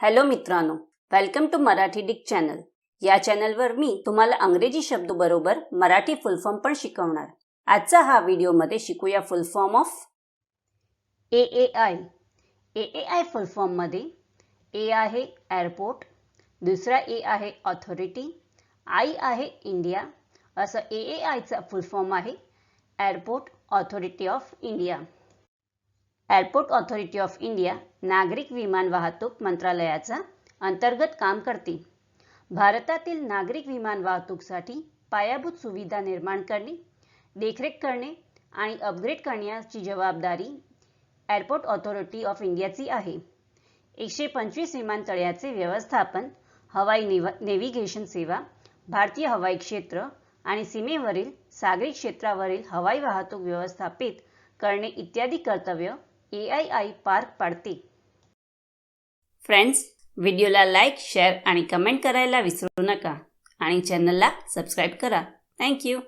Hello मित्रांनो welcome to Marathi डिक channel या चॅनलवर मी तुम्हाला अंग्रेजी शब्द बरोबर मराठी फुल फॉर्म पण शिकवणार. आजचा हा व्हिडिओमध्ये शिकूया full form of A A I A A I full फॉर्ममध्ये ए आहे एअरपोर्ट दुसरा ए आहे ऑथॉरिटी आय आहे इंडिया असं ए ए आयचा फुल फॉर्म आहे airport authority of India airport authority of India नागरिक विमान वाहतूक मंत्रालयाचा अंतर्गत काम करते भारतातील नागरिक विमान वाहतूकसाठी पायाभूत सुविधा निर्माण करणे देखरेख करणे आणि अपग्रेड करण्याची जबाबदारी एअरपोर्ट ऑथॉरिटी ऑफ इंडियाची आहे. एकशे पंचवीस विमानतळ्याचे व्यवस्थापन हवाई नेव नेव्हिगेशन सेवा भारतीय हवाई क्षेत्र आणि सीमेवरील सागरी क्षेत्रावरील हवाई वाहतूक व्यवस्थापित करणे इत्यादी कर्तव्य ए आय आय पार पाडते. फ्रेंड्स व्हिडिओला लाईक शेअर आणि कमेंट करायला विसरू नका. आणि चॅनलला सबस्क्राईब करा. थँक्यू